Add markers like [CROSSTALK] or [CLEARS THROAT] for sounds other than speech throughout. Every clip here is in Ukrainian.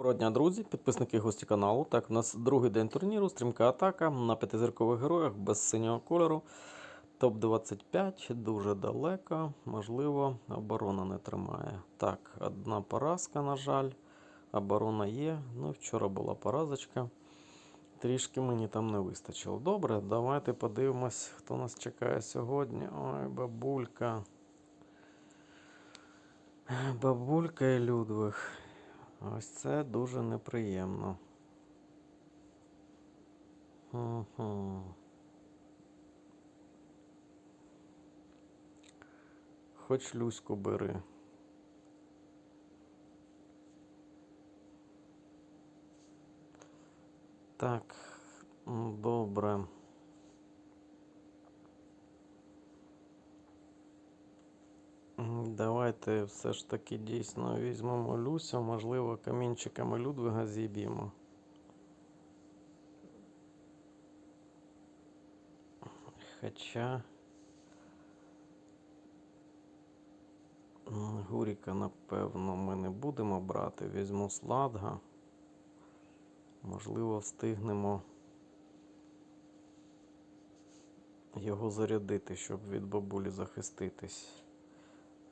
Доброго дня, друзі, підписники гості каналу. Так, у нас другий день турніру, стрімка атака на п'ятизіркових героях без синього кольору. Топ-25, дуже далеко, можливо, оборона не тримає. Так, одна поразка, на жаль, оборона є. Ну, вчора була поразочка. Трішки мені там не вистачило. Добре, давайте подивимось, хто нас чекає сьогодні. Ой, бабулька. Бабулька і Людвиг. Ось це дуже неприємно. Угу. Хоч Люську бери. Так, добре. Давайте все ж таки дійсно візьмемо Люсю, можливо, камінчиками Людвига зіб'ємо. Хоча Гуріка, напевно, ми не будемо брати. Візьму Сладга. Можливо, встигнемо його зарядити, щоб від бабулі захиститись.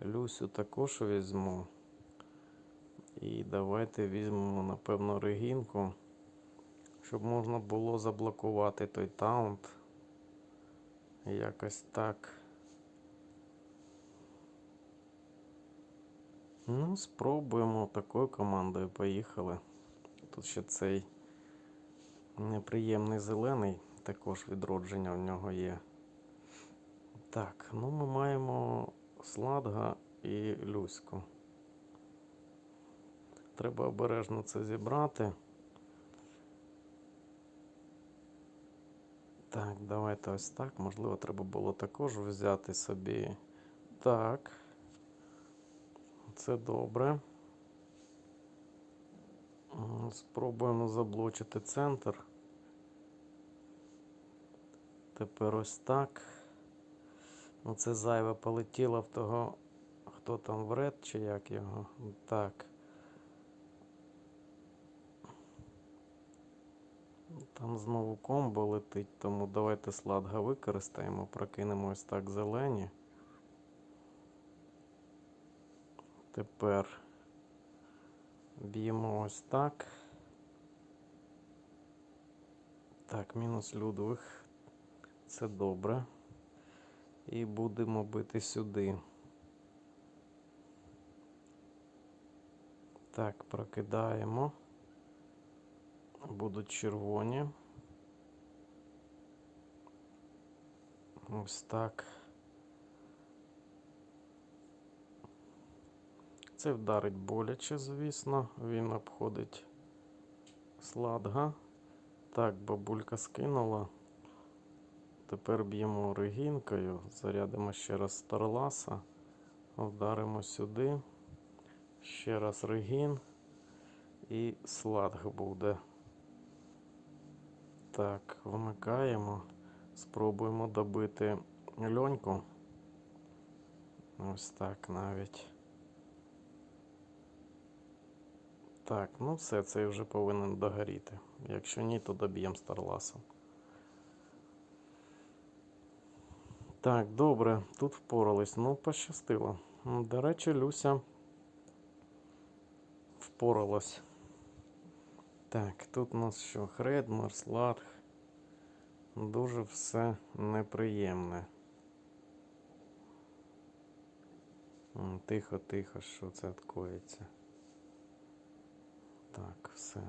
Люсю також візьму. І давайте візьмемо, напевно, регінку, щоб можна було заблокувати той таунт. Якось так. Ну, спробуємо такою командою. Поїхали. Тут ще цей неприємний зелений, також відродження в нього є. Так, ну ми маємо Сладга і Люську. Треба обережно це зібрати. Так, давайте ось так. Можливо, треба було також взяти собі. Так. Це добре. Спробуємо заблочити центр. Тепер ось так. Ну, це зайве полетіло в того, хто там вред чи як його. Так. Там знову комбо летить, тому давайте сладга використаємо, прокинемо ось так зелені. Тепер б'ємо ось так. Так, мінус Людвиг. Це добре. І будемо бити сюди. Так, прокидаємо. Будуть червоні. Ось так. Це вдарить боляче, звісно. Він обходить сладга. Так, бабулька скинула. Тепер б'ємо регінкою, зарядимо ще раз Старласа, вдаримо сюди, ще раз регін і сладг буде. Так, вмикаємо, спробуємо добити льоньку. Ось так навіть. Так, ну все, цей вже повинен догоріти. Якщо ні, то доб'ємо Старласом. Так, добре, тут впорались. Ну, пощастило. До речі, Люся впоралась. Так, тут у нас що? Хредмар, Сларг. Дуже все неприємне. Тихо, тихо, що це коїться. Так, все.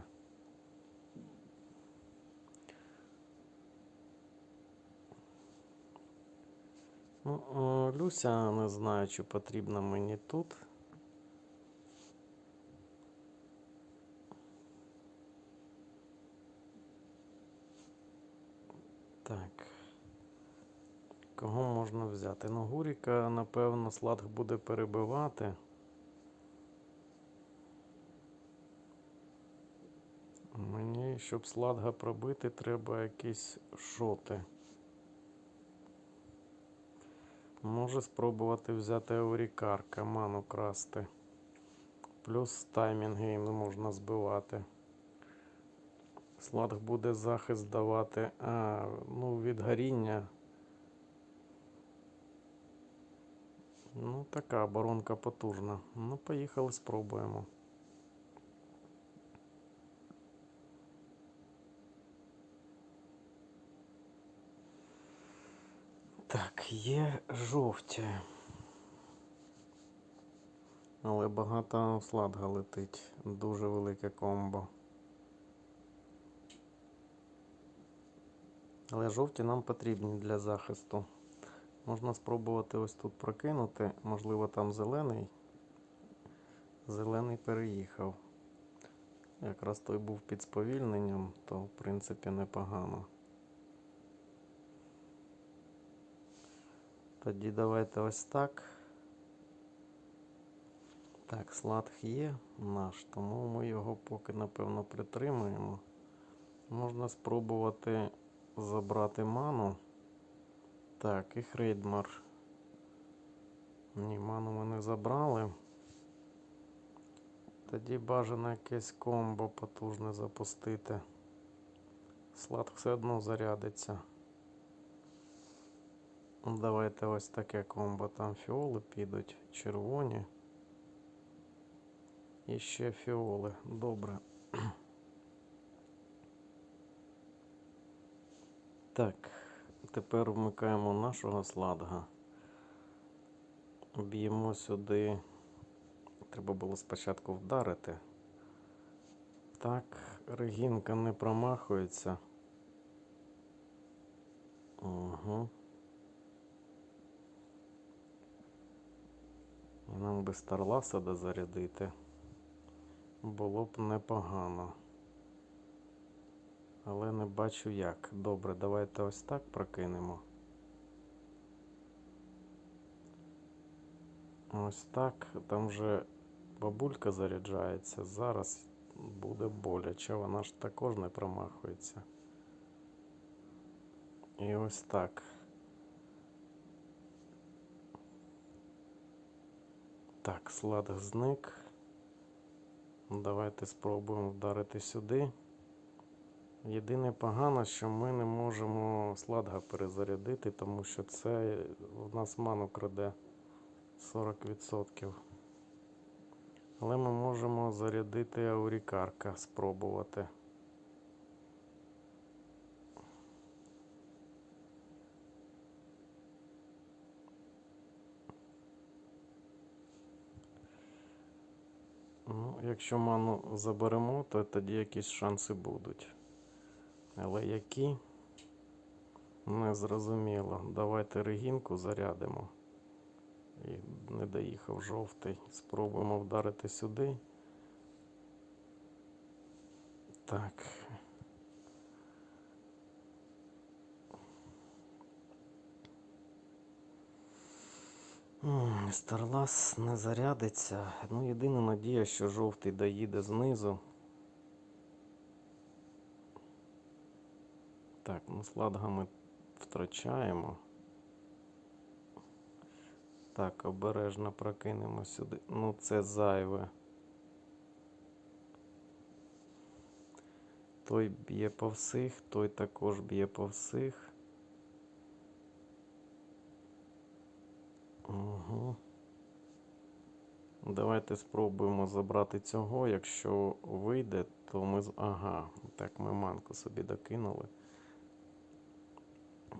Люся не знаю, чи потрібна мені тут. Так. Кого можна взяти? Ну, Гуріка, напевно, Сладг буде перебивати. Мені, щоб Сладга пробити, треба якісь шоти. Може спробувати взяти Аурікар, каману красти. Плюс таймінги не можна збивати. Слад буде захист давати. А, ну, від горіння. Ну, така оборонка потужна. Ну, поїхали, спробуємо. Так, є жовті. Але багато сладга летить. Дуже велике комбо. Але жовті нам потрібні для захисту. Можна спробувати ось тут прокинути. Можливо, там зелений. Зелений переїхав. Якраз той був під сповільненням, то в принципі непогано. Тоді давайте ось так. Так, сладг є наш, тому ми його поки напевно притримуємо. Можна спробувати забрати ману. Так, і Хрейдмар. Ні, ману ми не забрали. Тоді бажано якесь комбо потужне запустити. Слад все одно зарядиться. Давайте ось таке комбо. Там фіоли підуть, червоні. І ще фіоли. Добре. [CLEARS THROAT] Так, тепер вмикаємо нашого сладга. Б'ємо сюди. Треба було спочатку вдарити. Так, регінка не промахується. Угу. Нам би Старласа дозарядити. Було б непогано. Але не бачу як. Добре, давайте ось так прокинемо. Ось так. Там вже бабулька заряджається. Зараз буде боляче. Вона ж також не промахується. І ось так. Так, слад зник. Давайте спробуємо вдарити сюди. Єдине погано, що ми не можемо сладга перезарядити, тому що це в нас ману краде 40%. Але ми можемо зарядити аурікарка, спробувати. Якщо ману заберемо, то тоді якісь шанси будуть. Але які? Не зрозуміло. Давайте регінку зарядимо. І не доїхав жовтий. Спробуємо вдарити сюди. Так. Старлас не зарядиться. Ну, єдина надія, що жовтий доїде знизу. Так, ну сладга ми втрачаємо. Так, обережно прокинемо сюди. Ну, це зайве. Той б'є по всіх, той також б'є по всіх. Угу. Давайте спробуємо забрати цього. Якщо вийде, то ми. Ага, так, ми манку собі докинули.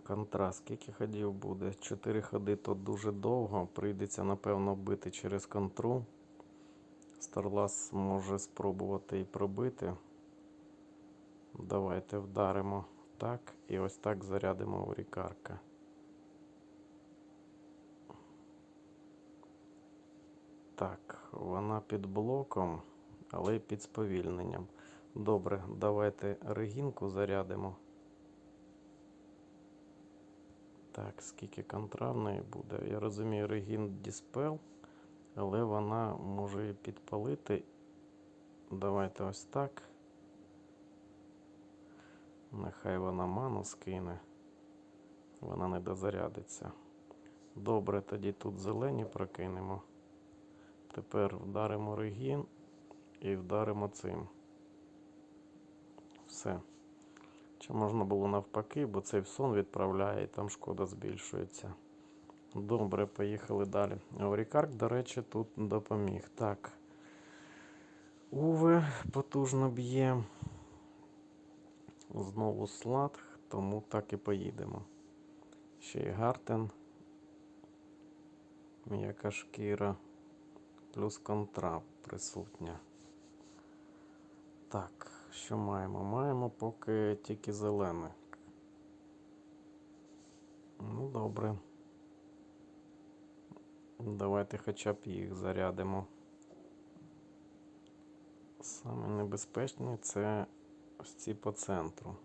Контраст, скільки ходів буде? Чотири ходи то дуже довго. Прийдеться, напевно, бити через контру. Старлас може спробувати і пробити. Давайте вдаримо так. І ось так зарядимо у рікарка. Так, вона під блоком, але під сповільненням. Добре, давайте регінку зарядимо. Так, скільки контра в неї буде? Я розумію, регін Діспел, але вона може і підпалити. Давайте ось так. Нехай вона ману скине. Вона не дозарядиться. Добре, тоді тут зелені прокинемо. Тепер вдаримо регін і вдаримо цим. Все. Чи можна було навпаки, бо цей сон відправляє і там шкода збільшується. Добре, поїхали далі. Орікарк, до речі, тут допоміг. Так. Уве потужно б'є. Знову слад, тому так і поїдемо. Ще й Гартен. М'яка шкіра. Плюс контра присутня. Так, що маємо? Маємо поки тільки зелене. Ну, добре. Давайте хоча б їх зарядимо. Саме небезпечні це ось ці по центру.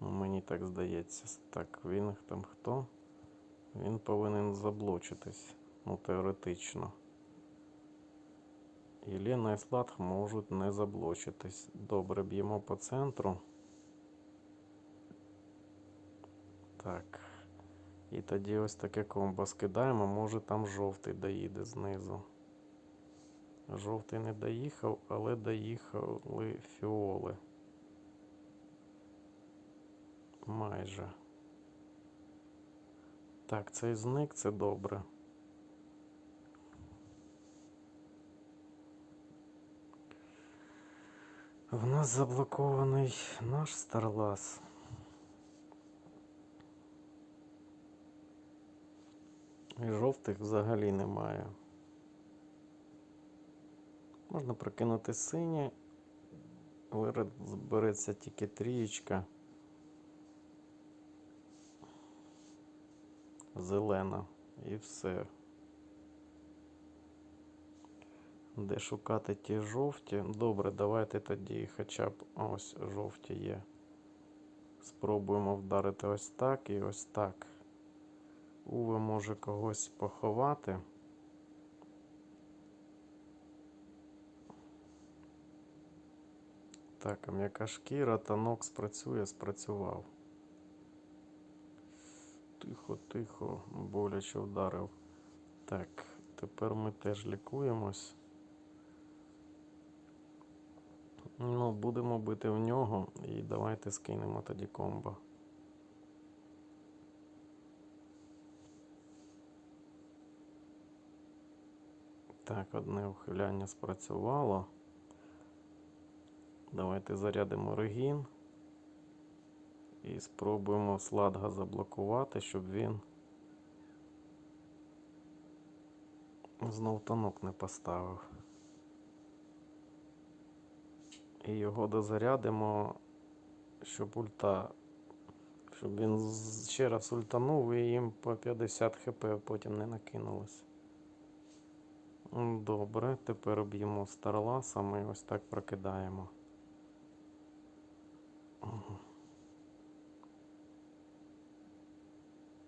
Ну, Мені так здається. Так, він там хто? Він повинен заблочитись. Ну, теоретично. Єлена і Сладх можуть не заблочитись. Добре, б'ємо по центру. Так. І тоді ось таке комбо скидаємо. Може там жовтий доїде знизу. Жовтий не доїхав, але доїхали фіоли. Майже. Так, цей зник це добре. В нас заблокований наш Старлас. І жовтих взагалі немає. Можна прокинути але збереться тільки трієчка. Зелена і все. Де шукати ті жовті? Добре, давайте тоді хоча б ось жовті є. Спробуємо вдарити ось так і ось так. Уве може когось поховати. Так, м'яка шкіра, танок спрацює, спрацював. Тихо, тихо, боляче вдарив. Так, тепер ми теж лікуємось. Ну, будемо бити в нього і давайте скинемо тоді комбо. Так, одне ухиляння спрацювало. Давайте зарядимо регін і спробуємо сладга заблокувати, щоб він знов танок не поставив. І його дозарядимо, щоб ульта, щоб він ще раз ультанув і їм по 50 хп потім не накинулось. Добре, тепер б'ємо Старласа, ми ось так прокидаємо.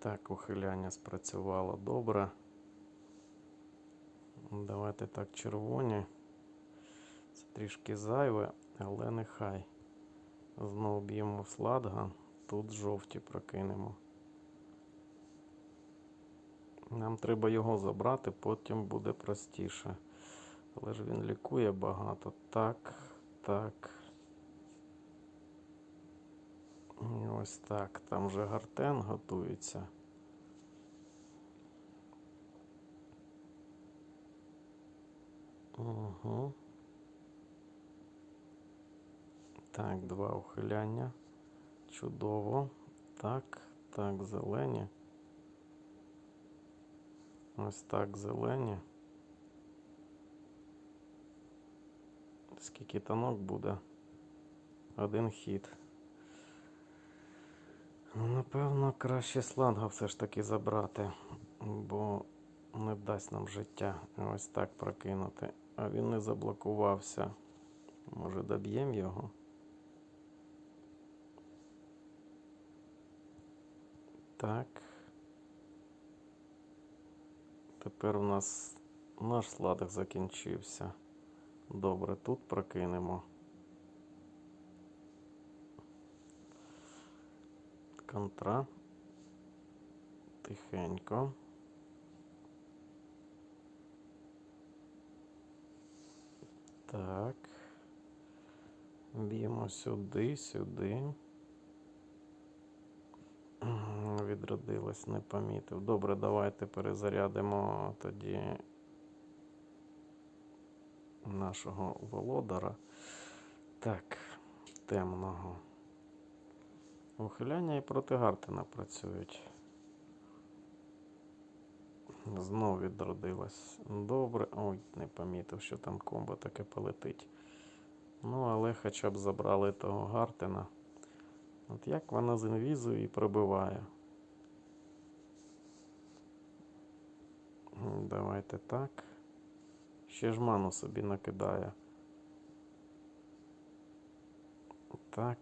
Так, ухиляння спрацювало добре. Давайте так, червоні. Це трішки зайве, але нехай. Знову б'ємо сладга. Тут жовті прокинемо. Нам треба його забрати, потім буде простіше. Але ж він лікує багато. Так, так. І ось так. Там вже гартен готується. Угу. Так, два ухиляння. Чудово. Так, так, зелені. Ось так, зелені. Скільки танок буде? Один хід. Ну, напевно, краще сланга все ж таки забрати, бо не дасть нам життя ось так прокинути. А він не заблокувався. Може доб'ємо його? Так. Тепер у нас наш сладок закінчився. Добре, тут прокинемо. контра. Тихенько. Так. Б'ємо сюди, сюди. Відродилось, не помітив. Добре, давайте перезарядимо тоді нашого володара. Так, темного. Ухиляння і проти Гартена працюють. Знов відродилась. Добре. Ой, не помітив, що там комбо таке полетить. Ну, але хоча б забрали того Гартена. От як вона з інвізою і пробиває. Давайте так. Ще ж ману собі накидає. Так.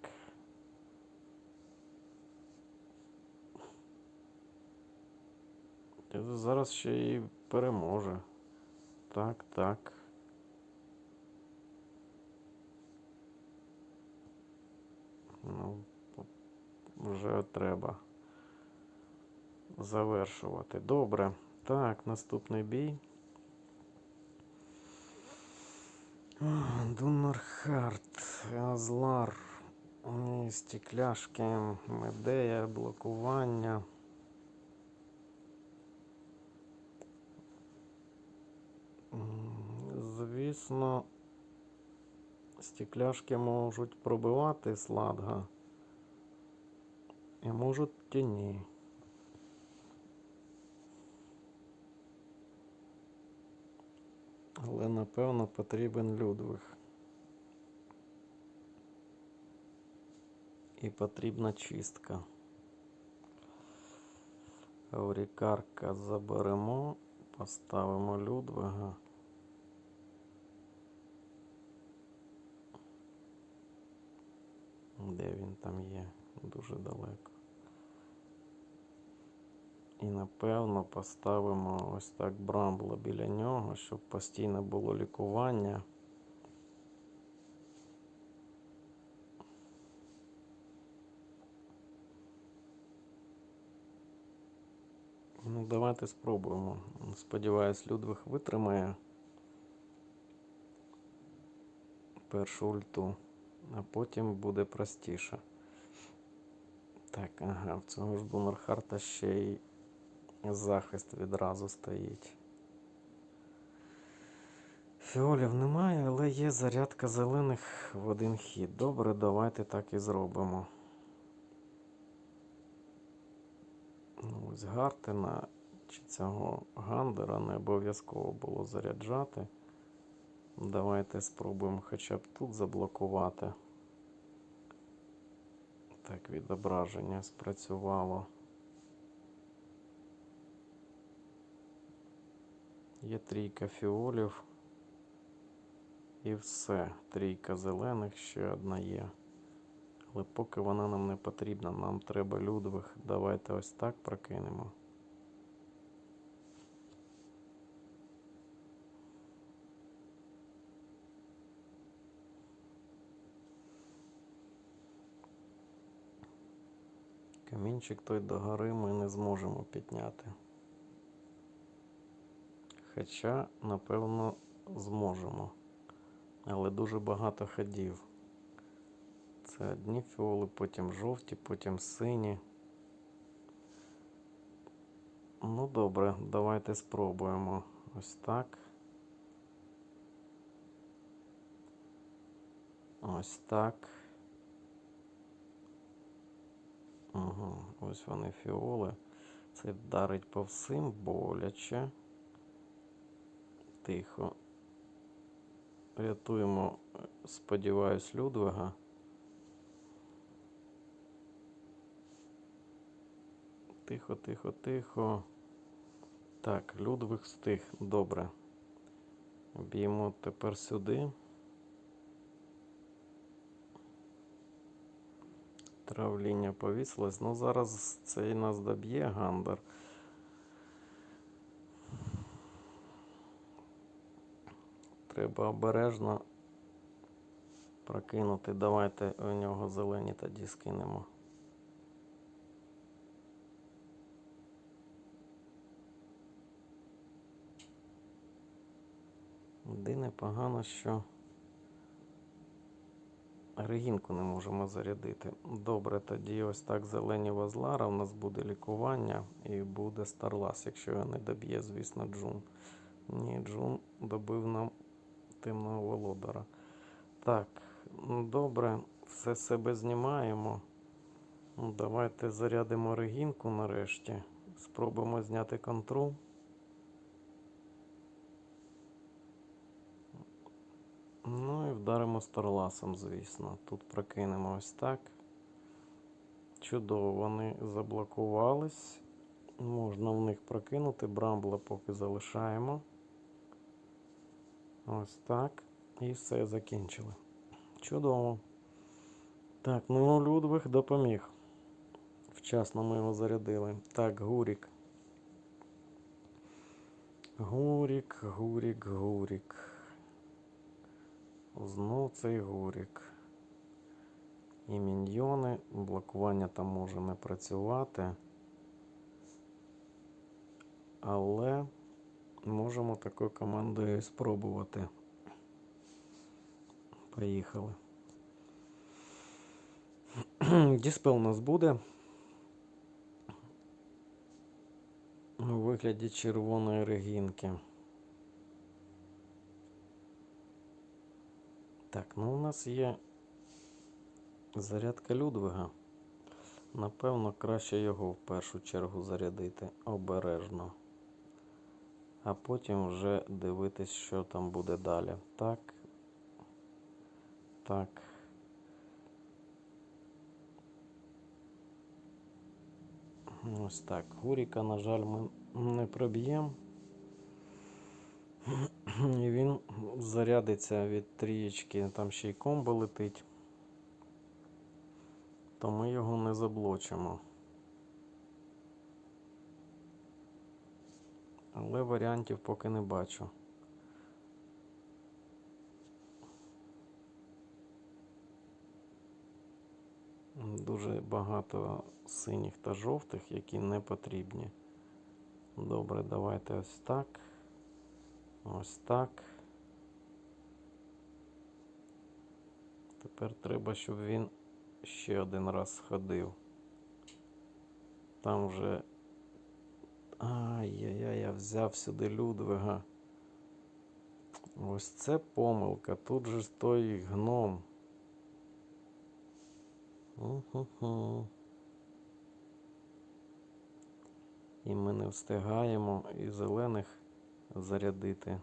Зараз ще й переможе. Так, так. Ну, вже треба завершувати. Добре. Так, наступний бій. Дунархарт, Азлар, м, стекляшки, медея, блокування. Звісно, стекляшки можуть пробивати сладга. І можуть тіні. Але напевно потрібен Людвиг. І потрібна чистка. Аурікарка заберемо, поставимо Людвига. Де він там є? Дуже далеко. І напевно поставимо ось так Брамбла біля нього, щоб постійно було лікування. Ну, давайте спробуємо. Сподіваюсь, Людвиг витримає першу ульту, потім буде простіше. Так, ага, в цього ж Бунерхарта ще й захист відразу стоїть. Фіолів немає, але є зарядка зелених в один хід. Добре, давайте так і зробимо. Ну, Ось Гартена чи цього Гандера не обов'язково було заряджати. Давайте спробуємо хоча б тут заблокувати. Так, відображення спрацювало. Є трійка фіолів. І все. Трійка зелених, ще одна є. Але поки вона нам не потрібна, нам треба Людвиг. Давайте ось так прокинемо. Камінчик той до гори ми не зможемо підняти. Хоча, напевно, зможемо. Але дуже багато ходів. Це одні фіоли, потім жовті, потім сині. Ну добре, давайте спробуємо. Ось так. Ось так. Угу, ось вони фіоли. Це вдарить по всім боляче. Тихо. Рятуємо, сподіваюсь, Людвига. Тихо, тихо, тихо. Так, Людвиг встиг. Добре. Б'ємо тепер сюди. Травління повісилось. Ну, зараз цей нас доб'є Гандер. Треба обережно прокинути. Давайте у нього зелені тоді скинемо. Єдине погано, що Регінку не можемо зарядити. Добре, тоді ось так зелені вазлара. У нас буде лікування і буде Старлас, якщо його не доб'є, звісно, Джун. Ні, Джун добив нам темного володара. Так, ну, добре, все себе знімаємо. Ну, Давайте зарядимо регінку нарешті. Спробуємо зняти контрол. Ну і вдаримо старласом, звісно. Тут прокинемо ось так. Чудово, вони заблокувались. Можна в них прокинути. Брамбла поки залишаємо. Ось так. І все закінчили. Чудово. Так, ну Людвиг допоміг. Вчасно ми його зарядили. Так, Гурік. Гурік, Гурік, Гурік. Знов цей Гурік. І міньйони. Блокування там може не працювати. Але можемо такою командою спробувати. Поїхали. Діспел у нас буде. У вигляді червоної регінки. Так, ну у нас є зарядка Людвига. Напевно, краще його в першу чергу зарядити обережно. А потім вже дивитись, що там буде далі. Так. Так. Ось так. Гуріка, на жаль, ми не проб'ємо. І він зарядиться від трієчки, там ще й комбо летить. То ми його не заблочимо. Але варіантів поки не бачу. Дуже багато синіх та жовтих, які не потрібні. Добре, давайте ось так. Ось так. Тепер треба, щоб він ще один раз сходив. Там вже. Ай-яй-яй, я взяв сюди Людвига. Ось це помилка. Тут же той гном. Уху-ху. І ми не встигаємо і зелених зарядити.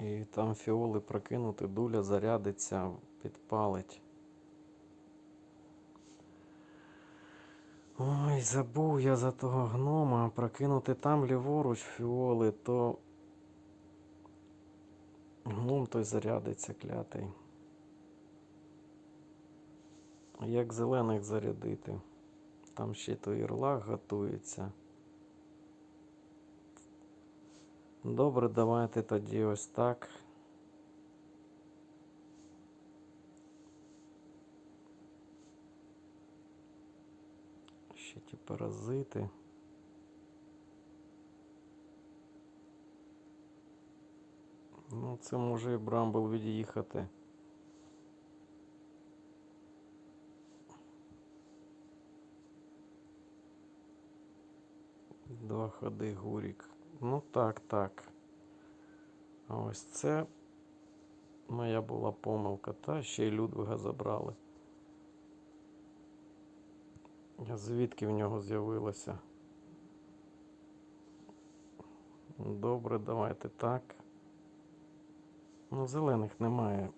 І там фіоли прокинути, дуля зарядиться, підпалить. Ой, забув я за того гнома. Прокинути там ліворуч фіоли, то гном той зарядиться клятий. Як зелених зарядити? Там ще той ірлак готується. Добре, давайте тоді ось так. Ще ті паразити. Ну, це може і Брамбл від'їхати. Два ходи гурік. Ну так, так. Ось це моя була помилка. Та ще й Людвига забрали. Звідки в нього з'явилося? Добре, давайте так. Ну, зелених немає.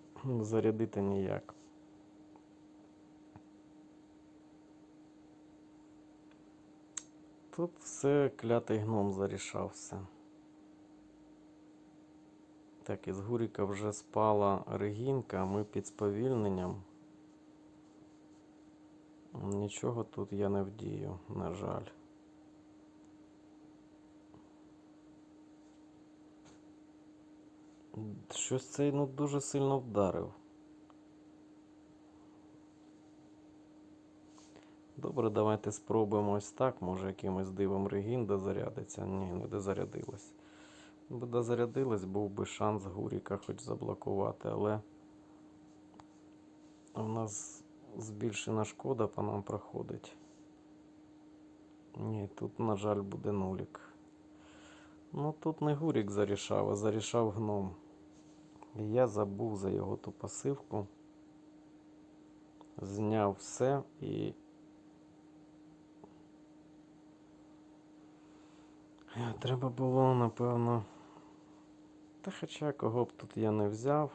Зарядити ніяк. Тут все клятий гном зарішався. Так, із Гуріка вже спала Регінка, ми під сповільненням. Нічого тут я не вдію, на жаль. Щось цей ну, дуже сильно вдарив. Добре, давайте спробуємо ось так. Може якимось дивом Регін дозарядиться. Ні, не дозарядилась. Би дозарядилась, був би шанс Гуріка хоч заблокувати, але у нас збільшена шкода по нам проходить. Ні, тут, на жаль, буде нулік. Ну тут не Гурік зарішав, а зарішав гном. І я забув за його ту пасивку. Зняв все і. Треба було, напевно. Та хоча кого б тут я не взяв.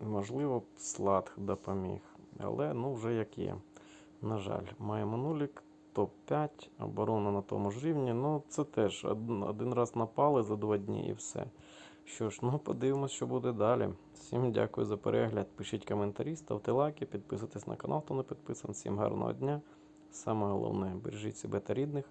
Можливо, б слад допоміг. Але ну вже як є. На жаль, маємо нулік, топ-5, оборона на тому ж рівні. Ну, це теж один раз напали за два дні і все. Що ж, ну подивимось, що буде далі. Всім дякую за перегляд. Пишіть коментарі, ставте лайки, підписуйтесь на канал, хто не підписаний. Всім гарного дня. Саме головне, бережіть себе та рідних